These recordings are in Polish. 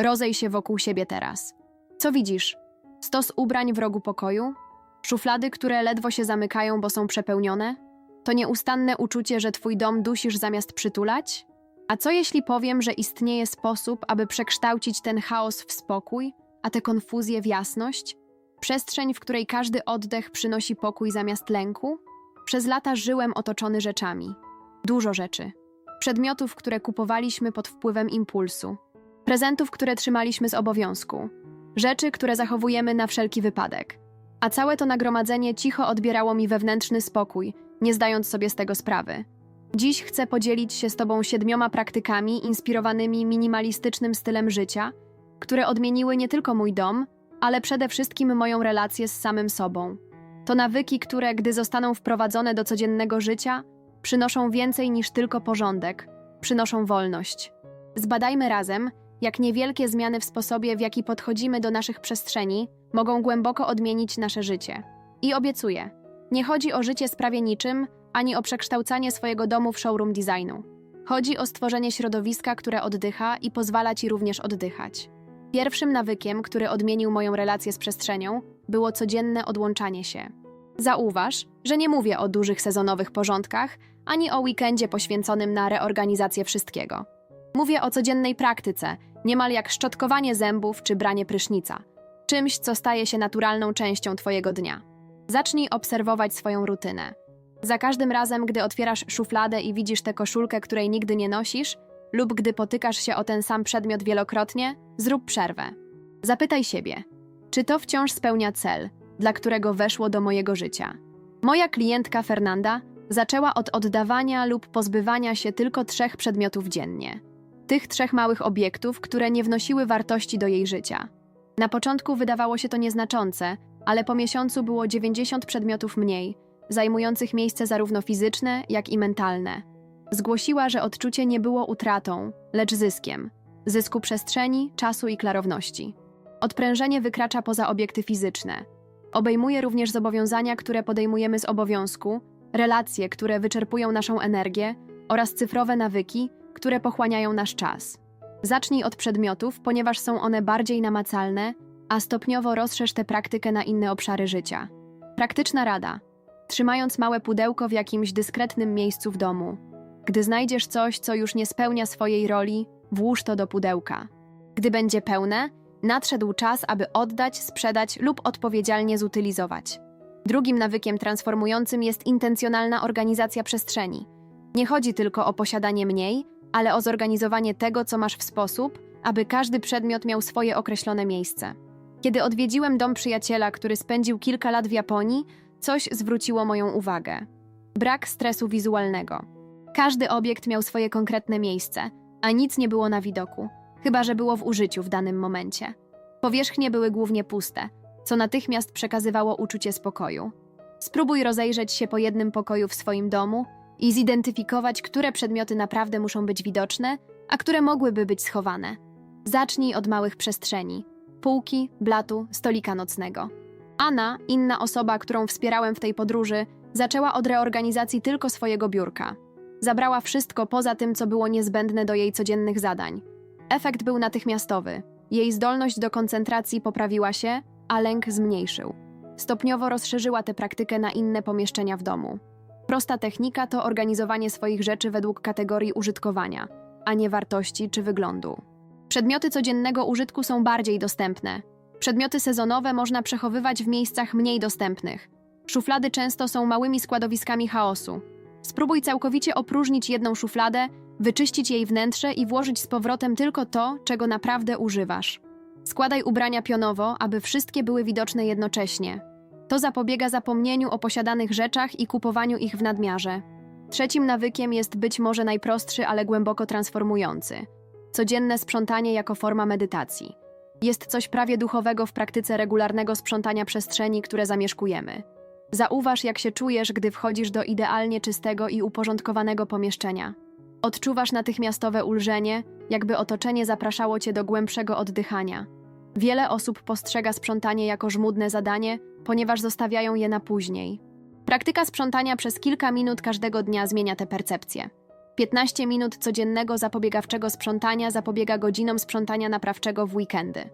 Rozej się wokół siebie teraz. Co widzisz? Stos ubrań w rogu pokoju? Szuflady, które ledwo się zamykają, bo są przepełnione? To nieustanne uczucie, że twój dom dusisz zamiast przytulać? A co jeśli powiem, że istnieje sposób, aby przekształcić ten chaos w spokój, a tę konfuzję w jasność? Przestrzeń, w której każdy oddech przynosi pokój zamiast lęku? Przez lata żyłem otoczony rzeczami. Dużo rzeczy. Przedmiotów, które kupowaliśmy pod wpływem impulsu. Prezentów, które trzymaliśmy z obowiązku. Rzeczy, które zachowujemy na wszelki wypadek. A całe to nagromadzenie cicho odbierało mi wewnętrzny spokój, nie zdając sobie z tego sprawy. Dziś chcę podzielić się z Tobą siedmioma praktykami inspirowanymi minimalistycznym stylem życia, które odmieniły nie tylko mój dom, ale przede wszystkim moją relację z samym sobą. To nawyki, które, gdy zostaną wprowadzone do codziennego życia, przynoszą więcej niż tylko porządek, przynoszą wolność. Zbadajmy razem, jak niewielkie zmiany w sposobie, w jaki podchodzimy do naszych przestrzeni, mogą głęboko odmienić nasze życie. I obiecuję, nie chodzi o życie z prawie niczym, ani o przekształcanie swojego domu w showroom designu. Chodzi o stworzenie środowiska, które oddycha i pozwala ci również oddychać. Pierwszym nawykiem, który odmienił moją relację z przestrzenią, było codzienne odłączanie się. Zauważ, że nie mówię o dużych sezonowych porządkach, ani o weekendzie poświęconym na reorganizację wszystkiego. Mówię o codziennej praktyce, niemal jak szczotkowanie zębów czy branie prysznica. Czymś, co staje się naturalną częścią Twojego dnia. Zacznij obserwować swoją rutynę. Za każdym razem, gdy otwierasz szufladę i widzisz tę koszulkę, której nigdy nie nosisz, lub gdy potykasz się o ten sam przedmiot wielokrotnie, zrób przerwę. Zapytaj siebie, czy to wciąż spełnia cel, dla którego weszło do mojego życia. Moja klientka Fernanda zaczęła od oddawania lub pozbywania się tylko trzech przedmiotów dziennie. Tych trzech małych obiektów, które nie wnosiły wartości do jej życia. Na początku wydawało się to nieznaczące, ale po miesiącu było 90 przedmiotów mniej, zajmujących miejsce zarówno fizyczne, jak i mentalne. Zgłosiła, że odczucie nie było utratą, lecz zyskiem zysku przestrzeni, czasu i klarowności. Odprężenie wykracza poza obiekty fizyczne. Obejmuje również zobowiązania, które podejmujemy z obowiązku, relacje, które wyczerpują naszą energię oraz cyfrowe nawyki, które pochłaniają nasz czas. Zacznij od przedmiotów, ponieważ są one bardziej namacalne, a stopniowo rozszerz tę praktykę na inne obszary życia. Praktyczna rada. Trzymając małe pudełko w jakimś dyskretnym miejscu w domu. Gdy znajdziesz coś, co już nie spełnia swojej roli, włóż to do pudełka. Gdy będzie pełne, nadszedł czas, aby oddać, sprzedać lub odpowiedzialnie zutylizować. Drugim nawykiem transformującym jest intencjonalna organizacja przestrzeni. Nie chodzi tylko o posiadanie mniej, ale o zorganizowanie tego, co masz w sposób, aby każdy przedmiot miał swoje określone miejsce. Kiedy odwiedziłem dom przyjaciela, który spędził kilka lat w Japonii, coś zwróciło moją uwagę. Brak stresu wizualnego. Każdy obiekt miał swoje konkretne miejsce, a nic nie było na widoku, chyba że było w użyciu w danym momencie. Powierzchnie były głównie puste, co natychmiast przekazywało uczucie spokoju. Spróbuj rozejrzeć się po jednym pokoju w swoim domu i zidentyfikować, które przedmioty naprawdę muszą być widoczne, a które mogłyby być schowane. Zacznij od małych przestrzeni półki, blatu, stolika nocnego. Anna, inna osoba, którą wspierałem w tej podróży, zaczęła od reorganizacji tylko swojego biurka. Zabrała wszystko poza tym, co było niezbędne do jej codziennych zadań. Efekt był natychmiastowy. Jej zdolność do koncentracji poprawiła się, a lęk zmniejszył. Stopniowo rozszerzyła tę praktykę na inne pomieszczenia w domu. Prosta technika to organizowanie swoich rzeczy według kategorii użytkowania, a nie wartości czy wyglądu. Przedmioty codziennego użytku są bardziej dostępne. Przedmioty sezonowe można przechowywać w miejscach mniej dostępnych. Szuflady często są małymi składowiskami chaosu. Spróbuj całkowicie opróżnić jedną szufladę, wyczyścić jej wnętrze i włożyć z powrotem tylko to, czego naprawdę używasz. Składaj ubrania pionowo, aby wszystkie były widoczne jednocześnie. To zapobiega zapomnieniu o posiadanych rzeczach i kupowaniu ich w nadmiarze. Trzecim nawykiem jest być może najprostszy, ale głęboko transformujący. Codzienne sprzątanie jako forma medytacji. Jest coś prawie duchowego w praktyce regularnego sprzątania przestrzeni, które zamieszkujemy. Zauważ, jak się czujesz, gdy wchodzisz do idealnie czystego i uporządkowanego pomieszczenia. Odczuwasz natychmiastowe ulżenie, jakby otoczenie zapraszało cię do głębszego oddychania. Wiele osób postrzega sprzątanie jako żmudne zadanie, ponieważ zostawiają je na później. Praktyka sprzątania przez kilka minut każdego dnia zmienia tę percepcję. 15 minut codziennego zapobiegawczego sprzątania zapobiega godzinom sprzątania naprawczego w weekendy.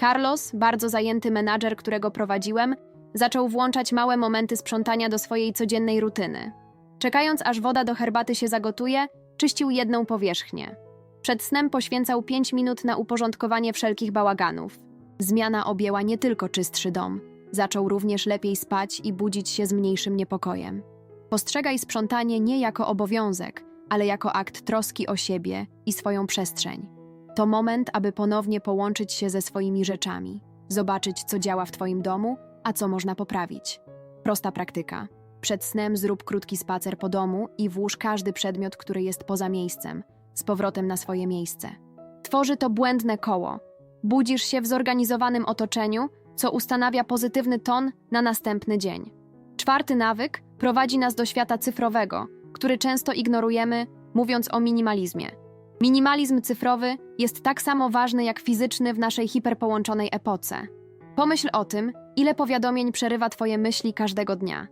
Carlos, bardzo zajęty menadżer, którego prowadziłem, zaczął włączać małe momenty sprzątania do swojej codziennej rutyny. Czekając aż woda do herbaty się zagotuje, czyścił jedną powierzchnię. Przed snem poświęcał 5 minut na uporządkowanie wszelkich bałaganów. Zmiana objęła nie tylko czystszy dom, zaczął również lepiej spać i budzić się z mniejszym niepokojem. Postrzegaj sprzątanie nie jako obowiązek, ale jako akt troski o siebie i swoją przestrzeń. To moment, aby ponownie połączyć się ze swoimi rzeczami, zobaczyć, co działa w Twoim domu, a co można poprawić. Prosta praktyka. Przed snem zrób krótki spacer po domu i włóż każdy przedmiot, który jest poza miejscem, z powrotem na swoje miejsce. Tworzy to błędne koło. Budzisz się w zorganizowanym otoczeniu, co ustanawia pozytywny ton na następny dzień. Czwarty nawyk prowadzi nas do świata cyfrowego, który często ignorujemy, mówiąc o minimalizmie. Minimalizm cyfrowy jest tak samo ważny jak fizyczny w naszej hiperpołączonej epoce. Pomyśl o tym, ile powiadomień przerywa Twoje myśli każdego dnia.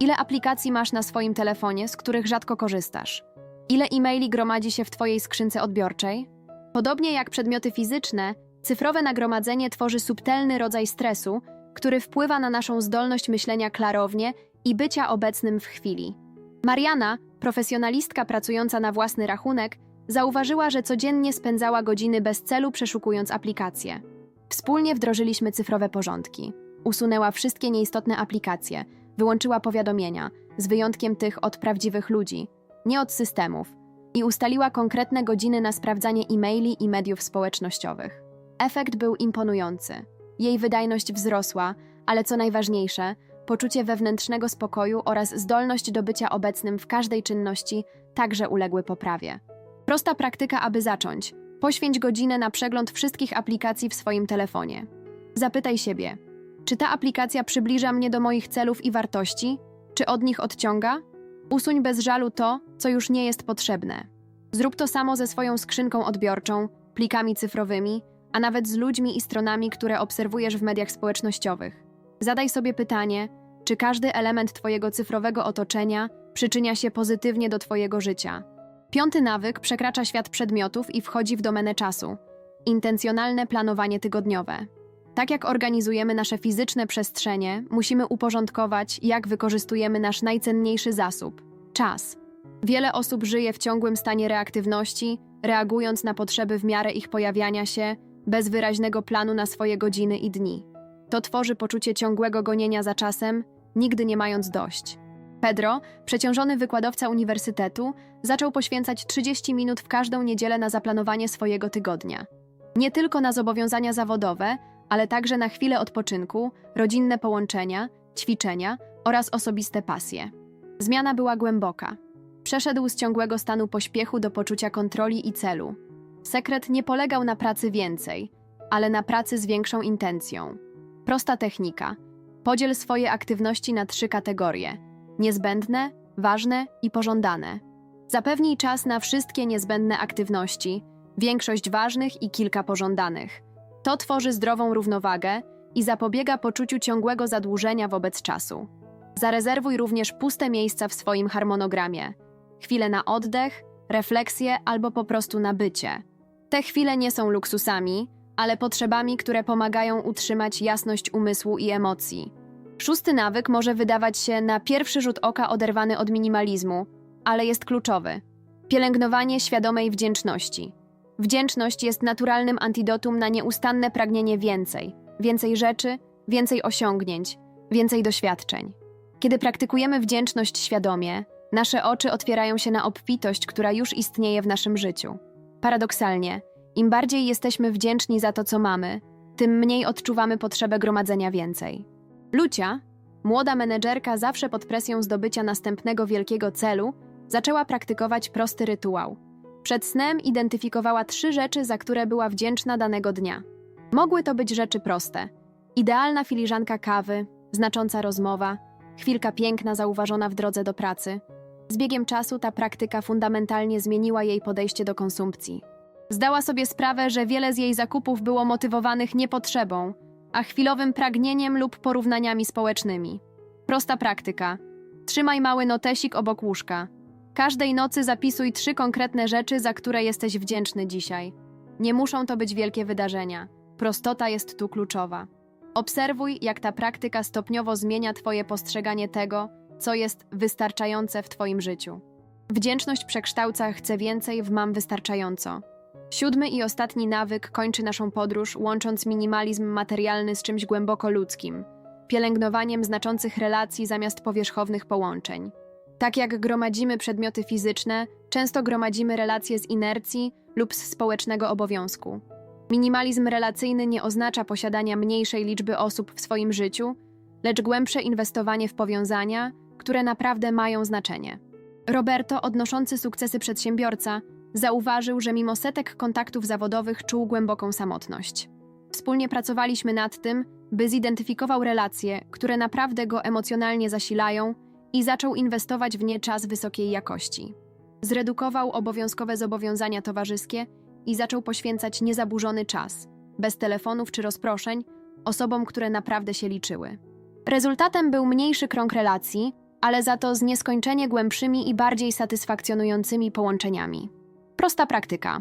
Ile aplikacji masz na swoim telefonie, z których rzadko korzystasz? Ile e-maili gromadzi się w Twojej skrzynce odbiorczej? Podobnie jak przedmioty fizyczne, cyfrowe nagromadzenie tworzy subtelny rodzaj stresu, który wpływa na naszą zdolność myślenia klarownie i bycia obecnym w chwili. Mariana, profesjonalistka pracująca na własny rachunek, zauważyła, że codziennie spędzała godziny bez celu przeszukując aplikacje. Wspólnie wdrożyliśmy cyfrowe porządki. Usunęła wszystkie nieistotne aplikacje, wyłączyła powiadomienia, z wyjątkiem tych od prawdziwych ludzi, nie od systemów, i ustaliła konkretne godziny na sprawdzanie e-maili i mediów społecznościowych. Efekt był imponujący. Jej wydajność wzrosła, ale co najważniejsze, poczucie wewnętrznego spokoju oraz zdolność do bycia obecnym w każdej czynności także uległy poprawie. Prosta praktyka, aby zacząć. Poświęć godzinę na przegląd wszystkich aplikacji w swoim telefonie. Zapytaj siebie, czy ta aplikacja przybliża mnie do moich celów i wartości, czy od nich odciąga? Usuń bez żalu to, co już nie jest potrzebne. Zrób to samo ze swoją skrzynką odbiorczą, plikami cyfrowymi, a nawet z ludźmi i stronami, które obserwujesz w mediach społecznościowych. Zadaj sobie pytanie, czy każdy element Twojego cyfrowego otoczenia przyczynia się pozytywnie do Twojego życia. Piąty nawyk przekracza świat przedmiotów i wchodzi w domenę czasu. Intencjonalne planowanie tygodniowe. Tak jak organizujemy nasze fizyczne przestrzenie, musimy uporządkować, jak wykorzystujemy nasz najcenniejszy zasób czas. Wiele osób żyje w ciągłym stanie reaktywności, reagując na potrzeby w miarę ich pojawiania się, bez wyraźnego planu na swoje godziny i dni. To tworzy poczucie ciągłego gonienia za czasem, nigdy nie mając dość. Pedro, przeciążony wykładowca uniwersytetu, zaczął poświęcać 30 minut w każdą niedzielę na zaplanowanie swojego tygodnia. Nie tylko na zobowiązania zawodowe, ale także na chwilę odpoczynku, rodzinne połączenia, ćwiczenia oraz osobiste pasje. Zmiana była głęboka. Przeszedł z ciągłego stanu pośpiechu do poczucia kontroli i celu. Sekret nie polegał na pracy więcej, ale na pracy z większą intencją. Prosta technika. Podziel swoje aktywności na trzy kategorie: niezbędne, ważne i pożądane. Zapewnij czas na wszystkie niezbędne aktywności, większość ważnych i kilka pożądanych. To tworzy zdrową równowagę i zapobiega poczuciu ciągłego zadłużenia wobec czasu. Zarezerwuj również puste miejsca w swoim harmonogramie. Chwile na oddech, refleksję albo po prostu na bycie. Te chwile nie są luksusami, ale potrzebami, które pomagają utrzymać jasność umysłu i emocji. Szósty nawyk może wydawać się na pierwszy rzut oka oderwany od minimalizmu, ale jest kluczowy. Pielęgnowanie świadomej wdzięczności. Wdzięczność jest naturalnym antidotum na nieustanne pragnienie więcej, więcej rzeczy, więcej osiągnięć, więcej doświadczeń. Kiedy praktykujemy wdzięczność świadomie, nasze oczy otwierają się na obfitość, która już istnieje w naszym życiu. Paradoksalnie, im bardziej jesteśmy wdzięczni za to, co mamy, tym mniej odczuwamy potrzebę gromadzenia więcej. Lucia, młoda menedżerka zawsze pod presją zdobycia następnego wielkiego celu, zaczęła praktykować prosty rytuał. Przed snem identyfikowała trzy rzeczy, za które była wdzięczna danego dnia. Mogły to być rzeczy proste: idealna filiżanka kawy, znacząca rozmowa, chwilka piękna zauważona w drodze do pracy. Z biegiem czasu ta praktyka fundamentalnie zmieniła jej podejście do konsumpcji. Zdała sobie sprawę, że wiele z jej zakupów było motywowanych nie potrzebą, a chwilowym pragnieniem lub porównaniami społecznymi. Prosta praktyka. Trzymaj mały notesik obok łóżka. Każdej nocy zapisuj trzy konkretne rzeczy, za które jesteś wdzięczny dzisiaj. Nie muszą to być wielkie wydarzenia. Prostota jest tu kluczowa. Obserwuj, jak ta praktyka stopniowo zmienia Twoje postrzeganie tego, co jest wystarczające w Twoim życiu. Wdzięczność przekształca chcę więcej w mam wystarczająco. Siódmy i ostatni nawyk kończy naszą podróż, łącząc minimalizm materialny z czymś głęboko ludzkim pielęgnowaniem znaczących relacji zamiast powierzchownych połączeń. Tak jak gromadzimy przedmioty fizyczne, często gromadzimy relacje z inercji lub z społecznego obowiązku. Minimalizm relacyjny nie oznacza posiadania mniejszej liczby osób w swoim życiu, lecz głębsze inwestowanie w powiązania, które naprawdę mają znaczenie. Roberto, odnoszący sukcesy przedsiębiorca, zauważył, że mimo setek kontaktów zawodowych czuł głęboką samotność. Wspólnie pracowaliśmy nad tym, by zidentyfikował relacje, które naprawdę go emocjonalnie zasilają i zaczął inwestować w nie czas wysokiej jakości. Zredukował obowiązkowe zobowiązania towarzyskie i zaczął poświęcać niezaburzony czas, bez telefonów czy rozproszeń, osobom, które naprawdę się liczyły. Rezultatem był mniejszy krąg relacji, ale za to z nieskończenie głębszymi i bardziej satysfakcjonującymi połączeniami. Prosta praktyka.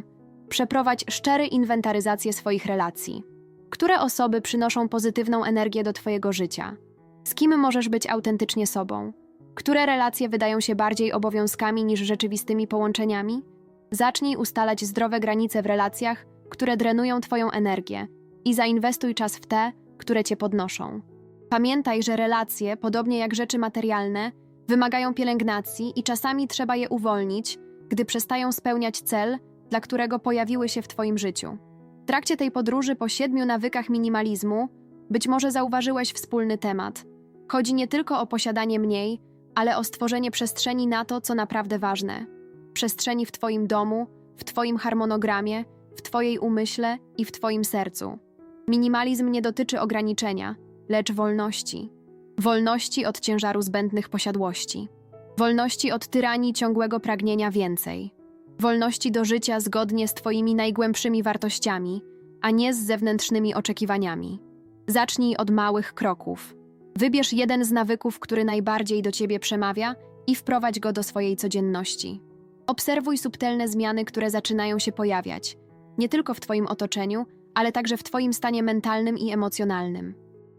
Przeprowadź szczery inwentaryzację swoich relacji. Które osoby przynoszą pozytywną energię do Twojego życia? Z kim możesz być autentycznie sobą? Które relacje wydają się bardziej obowiązkami niż rzeczywistymi połączeniami? Zacznij ustalać zdrowe granice w relacjach, które drenują Twoją energię i zainwestuj czas w te, które Cię podnoszą. Pamiętaj, że relacje, podobnie jak rzeczy materialne, wymagają pielęgnacji i czasami trzeba je uwolnić, gdy przestają spełniać cel, dla którego pojawiły się w Twoim życiu. W trakcie tej podróży po siedmiu nawykach minimalizmu być może zauważyłeś wspólny temat. Chodzi nie tylko o posiadanie mniej, ale o stworzenie przestrzeni na to, co naprawdę ważne. Przestrzeni w Twoim domu, w Twoim harmonogramie, w Twojej umyśle i w Twoim sercu. Minimalizm nie dotyczy ograniczenia, lecz wolności. Wolności od ciężaru zbędnych posiadłości. Wolności od tyranii ciągłego pragnienia więcej wolności do życia zgodnie z Twoimi najgłębszymi wartościami, a nie z zewnętrznymi oczekiwaniami. Zacznij od małych kroków. Wybierz jeden z nawyków, który najbardziej do Ciebie przemawia i wprowadź go do swojej codzienności. Obserwuj subtelne zmiany, które zaczynają się pojawiać, nie tylko w Twoim otoczeniu, ale także w Twoim stanie mentalnym i emocjonalnym.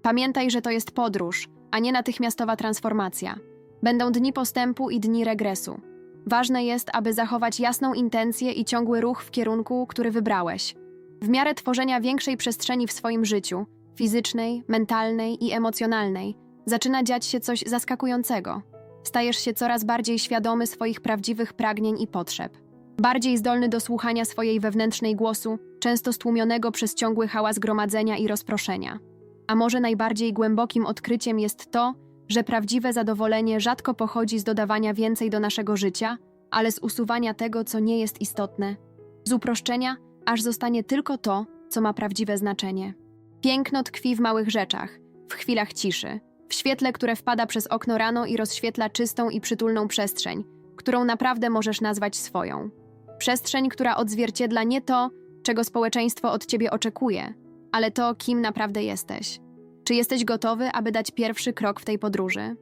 Pamiętaj, że to jest podróż, a nie natychmiastowa transformacja. Będą dni postępu i dni regresu. Ważne jest, aby zachować jasną intencję i ciągły ruch w kierunku, który wybrałeś. W miarę tworzenia większej przestrzeni w swoim życiu fizycznej, mentalnej i emocjonalnej zaczyna dziać się coś zaskakującego. Stajesz się coraz bardziej świadomy swoich prawdziwych pragnień i potrzeb. Bardziej zdolny do słuchania swojej wewnętrznej głosu, często stłumionego przez ciągły hałas gromadzenia i rozproszenia. A może najbardziej głębokim odkryciem jest to, że prawdziwe zadowolenie rzadko pochodzi z dodawania więcej do naszego życia, ale z usuwania tego, co nie jest istotne, z uproszczenia, aż zostanie tylko to, co ma prawdziwe znaczenie. Piękno tkwi w małych rzeczach, w chwilach ciszy, w świetle, które wpada przez okno rano i rozświetla czystą i przytulną przestrzeń, którą naprawdę możesz nazwać swoją. Przestrzeń, która odzwierciedla nie to, czego społeczeństwo od ciebie oczekuje, ale to, kim naprawdę jesteś. Czy jesteś gotowy, aby dać pierwszy krok w tej podróży?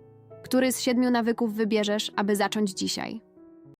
Który z siedmiu nawyków wybierzesz, aby zacząć dzisiaj?